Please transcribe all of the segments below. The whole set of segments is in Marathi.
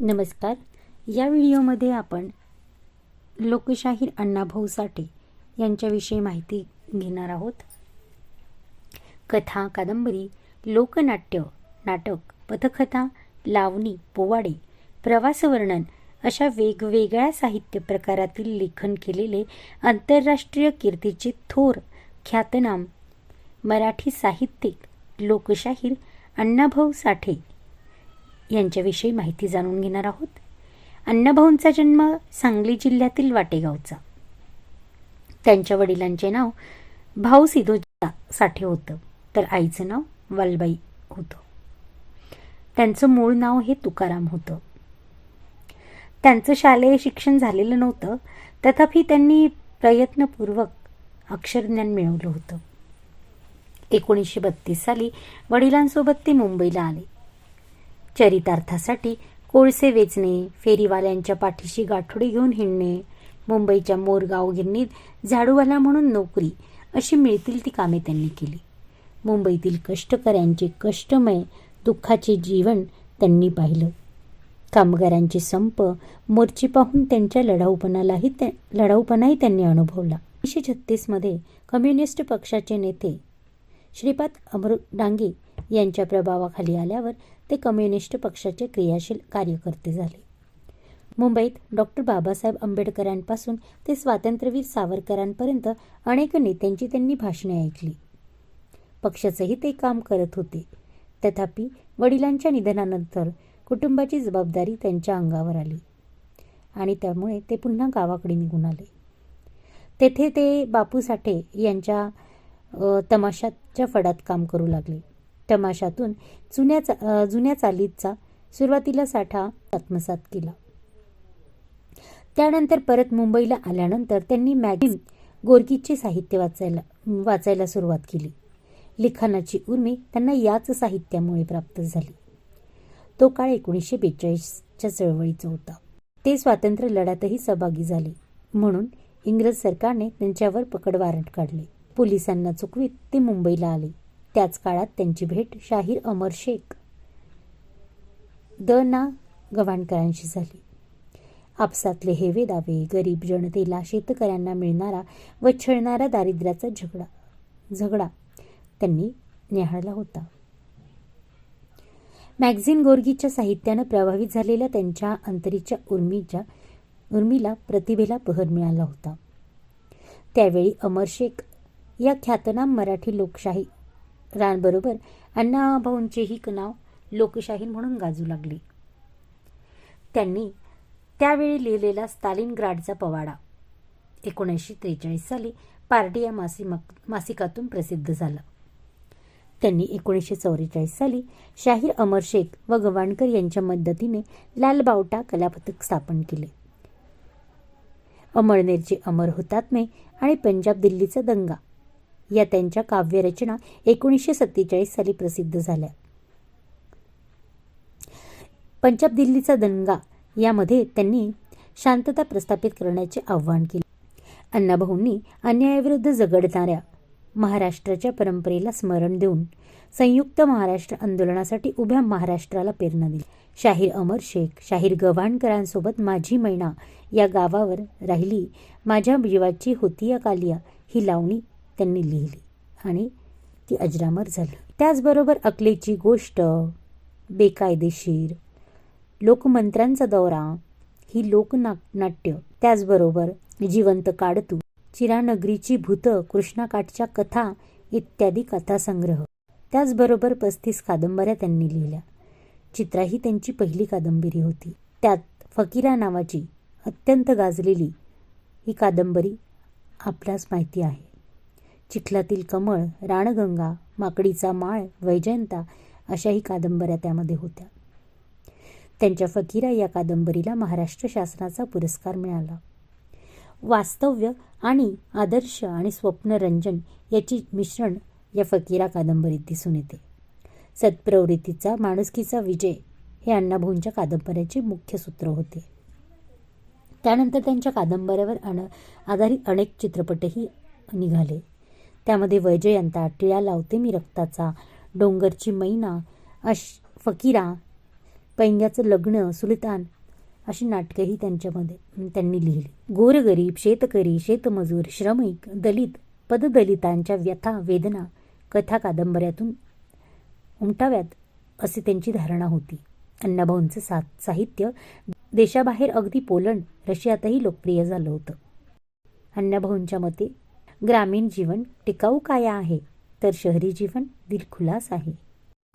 नमस्कार. या व्हिडिओमध्ये आपण लोकशाहीर अण्णाभाऊ साठे यांच्याविषयी माहिती घेणार आहोत. कथा कादंबरी लोकनाट्य नाटक पथकथा लावणी पोवाडे प्रवासवर्णन अशा वेगवेगळ्या साहित्य प्रकारातील लेखन केलेले आंतरराष्ट्रीय कीर्तीचे थोर ख्यातनाम मराठी साहित्यिक लोकशाहीर अण्णाभाऊ साठे यांच्याविषयी माहिती जाणून घेणार आहोत. अण्णाभाऊंचा जन्म सांगली जिल्ह्यातील वाटेगावचा. त्यांच्या वडिलांचे नाव भाऊ सिधोजा साठे होतं तर आईचं नाव वालबाई होतं. त्यांचं मूळ नाव हे तुकाराम होतं. त्यांचं शालेय शिक्षण झालेलं नव्हतं तथापि त्यांनी प्रयत्नपूर्वक अक्षरज्ञान मिळवलं होतं. एकोणीसशे बत्तीस साली वडिलांसोबत ते मुंबईला आले. चरितार्थासाठी कोळसे वेचणे फेरीवाल्यांच्या पाठीशी गाठोडी घेऊन हिंडणे मुंबईच्या मोरगाव गिरणीत झाडूवाला म्हणून नोकरी अशी मिळतील ती कामे त्यांनी केली. मुंबईतील कष्टकऱ्यांचे कष्टमय दुःखाचे जीवन त्यांनी पाहिलं. कामगारांचे संप मोर्चे पाहून त्यांच्या लढाऊपणालाही त्या लढाऊपणाही त्यांनी अनुभवला. एकोणीसशे छत्तीसमध्ये कम्युनिस्ट पक्षाचे नेते श्रीपाद अमृत डांगे यांच्या प्रभावाखाली आल्यावर ते कम्युनिस्ट पक्षाचे क्रियाशील कार्यकर्ते झाले. मुंबईत डॉक्टर बाबासाहेब आंबेडकरांपासून ते स्वातंत्र्यवीर सावरकरांपर्यंत अनेक नेत्यांची त्यांनी भाषणे ऐकली. पक्षाचंही ते काम करत होते. तथापि वडिलांच्या निधनानंतर कुटुंबाची जबाबदारी त्यांच्या अंगावर आली आणि त्यामुळे ते पुन्हा गावाकडे निघून आले. तेथे ते बापू साठे यांच्या तमाशाच्या फडात काम करू लागले. तमाशातून जुन्या चा जुन्या चालीचा सुरुवातीला साठा आत्मसात केला. त्यानंतर परत मुंबईला आल्यानंतर त्यांनी मॅगझिन गोरकीचे साहित्य वाचायला वाचायला सुरुवात केली. लिखाणाची उर्मी त्यांना याच साहित्यामुळे प्राप्त झाली. तो काळ एकोणीसशे बेचाळीसच्या चळवळीचा होता. ते स्वातंत्र्य लढ्यातही सहभागी झाले. म्हणून इंग्रज सरकारने त्यांच्यावर पकड वारंट काढले. पोलिसांना चुकवीत ते मुंबईला आले. त्याच काळात त्यांची भेट शाहीर अमर शेख. द ना गव्हाणकरांशी झाली. आपसातले हेवे दावे गरीब जनतेला शेतकऱ्यांना मिळणारा व छळणारा दारिद्र्याचा झगडा झगडा त्यांनी न्याहाळला होता. मॅगझिन गोर्गीच्या साहित्यानं प्रभावित झालेल्या त्यांच्या अंतरीच्या उर्मीच्या उर्मीला प्रतिभेला बहर मिळाला होता. त्यावेळी अमर शेख या ख्यातनाम मराठी लोकशाही रानबरोबर अण्णाभाऊंचेही नाव लोकशाहीर म्हणून गाजू लागले. त्यांनी त्यावेळी लिहिलेला स्टालिनग्राडचा पवाडा एकोणीसशे त्रेचाळीस साली पार्टी या मासी मासिकातून प्रसिद्ध झाला. त्यांनी एकोणीसशे चौवेचाळीस साली शाहीर अमर शेख व गवाणकर यांच्या मदतीने लाल बावटा कलापथक स्थापन केले. अमळनेरचे अमर हुतात्मे आणि पंजाब दिल्लीचा दंगा या त्यांच्या काव्यरचना एकोणीसशे सत्तेचाळीस साली प्रसिद्ध झाल्या. पंजाब दिल्लीचा दंगा यामध्ये त्यांनी शांतता प्रस्थापित करण्याचे आव्हान केले. अण्णाभाऊंनी अन्यायाविरुद्ध झगडणाऱ्या महाराष्ट्राच्या परंपरेला स्मरण देऊन संयुक्त महाराष्ट्र आंदोलनासाठी उभ्या महाराष्ट्राला प्रेरणा दिली. शाहीर अमर शेख शाहीर गव्हाणकरांसोबत माझी मैना या गावावर राहिली. माझ्या जीवाची होती या कालिया ही लावणी त्यांनी लिहिली. आणि ती अजरामर झाली. त्याचबरोबर अकलेची गोष्ट बेकायदेशीर लोकमंत्र्यांचा दौरा ही लोकना नाट्य त्याचबरोबर जिवंत काढतू चिरानगरीची भूत कृष्णाकाठच्या कथा इत्यादी कथासंग्रह. त्याचबरोबर पस्तीस कादंबऱ्या त्यांनी लिहिल्या. चित्रा ही त्यांची पहिली कादंबरी होती. त्यात फकीरा नावाची अत्यंत गाजलेली ही कादंबरी आपल्यास माहिती आहे. चिखलातील कमळ राणगंगा माकडीचा माळ वैजयंता अशाही कादंबऱ्या त्यामध्ये होत्या. त्यांच्या फकीरा या कादंबरीला महाराष्ट्र शासनाचा पुरस्कार मिळाला. वास्तव्य आणि आदर्श आणि स्वप्नरंजन याची मिश्रण या फकीरा कादंबरीत दिसून येते. सत्प्रवृत्तीचा माणुसकीचा विजय हे अण्णाभाऊंच्या कादंबऱ्याचे मुख्य सूत्र होते. त्यानंतर त्यांच्या कादंबऱ्यावर आधारित अनेक चित्रपटही निघाले. त्यामध्ये वैजयंता टिळा लावते मी रक्ताचा. डोंगरची मैना अश फकीरा पैंग्याचं लग्न सुलतान अशी नाटकंही त्यांच्यामध्ये त्यांनी लिहिली. गोरगरीब शेतकरी शेतमजूर श्रमिक दलित पददलितांच्या व्यथा वेदना कथा कादंबऱ्यातून उमटाव्यात अशी त्यांची धारणा होती. अण्णाभाऊंचं सा साहित्य देशाबाहेर अगदी पोलंड रशियातही लोकप्रिय झालं होतं. अण्णाभाऊंच्या मते ग्रामीण जीवन टिकाऊ काया आहे तर शहरी जीवन दिलखुलास आहे.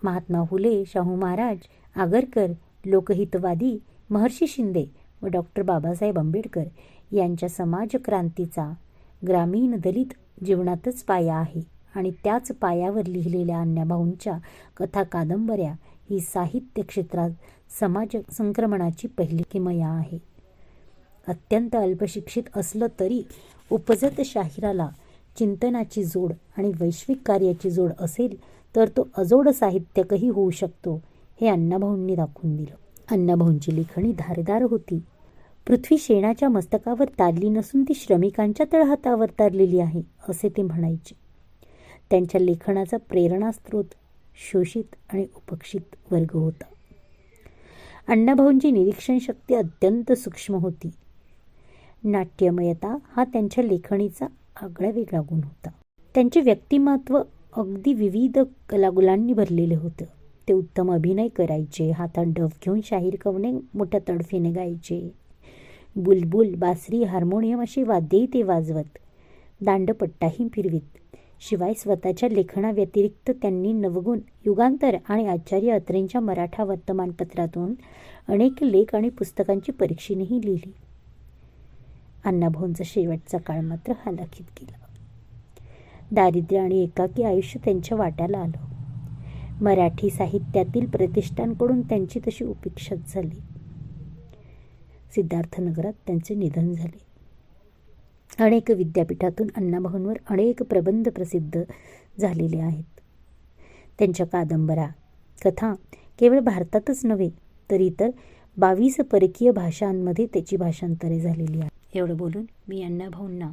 महात्मा फुले शाहू महाराज आगरकर लोकहितवादी महर्षी शिंदे व डॉक्टर बाबासाहेब आंबेडकर यांच्या समाजक्रांतीचा ग्रामीण दलित जीवनातच पाया आहे आणि त्याच पायावर लिहिलेल्या अण्णाभाऊंच्या कथा कादंबऱ्या ही साहित्य क्षेत्रात समाज संक्रमणाची पहिली किमया आहे. अत्यंत अल्पशिक्षित असलं तरी उपजत शाहिराला चिंतनाची जोड आणि वैश्विक कार्याची जोड असेल तर तो अजोड साहित्यकही होऊ शकतो हे अण्णाभाऊंनी दाखवून दिलं. अण्णाभाऊंची लेखणी धारदार होती. पृथ्वी शेणाच्या मस्तकावर तारली नसून ती श्रमिकांच्या तळहातावर तारलेली आहे असे ते म्हणायचे. त्यांच्या लेखनाचा प्रेरणास्त्रोत शोषित आणि उपक्षित वर्ग होता. अण्णाभाऊंची निरीक्षण शक्ती अत्यंत सूक्ष्म होती. नाट्यमयता हा त्यांच्या लेखणीचा आगळा वेगळा गुण होता. त्यांचे व्यक्तिमत्व अगदी विविध कलागुलांनी भरलेले होतं. ते उत्तम अभिनय करायचे हातात डफ घेऊन शाहीर कवने मोठ्या तडफीने गायचे. बुलबुल बासरी हार्मोनियम अशी वाद्येही ते वाजवत. दांडपट्टाही फिरवीत. शिवाय स्वतःच्या लेखनाव्यतिरिक्त त्यांनी नवगुण युगांतर आणि आचार्य अत्रेंच्या मराठा वर्तमानपत्रातून अनेक लेख आणि पुस्तकांची परीक्षेनेही लिहिली. अण्णाभाऊंचा शेवटचा काळ मात्र हालाखीत गेला दारिद्र्य आणि एकाकी आयुष्य त्यांच्या वाट्याला आलं. मराठी साहित्यातील प्रतिष्ठांकडून त्यांची तशी उपेक्षाच झाली. सिद्धार्थनगरात त्यांचे निधन झाले. अनेक विद्यापीठातून अण्णाभाऊंवर अनेक प्रबंध प्रसिद्ध झालेले आहेत. त्यांच्या कादंबऱ्या कथा केवळ भारतातच नव्हे तर इतर बावीस परकीय भाषांमध्ये त्याची भाषांतरे झालेली आहेत. एवढं बोलून मी अण्णाभाऊंना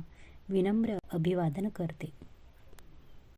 विनम्र अभिवादन करते.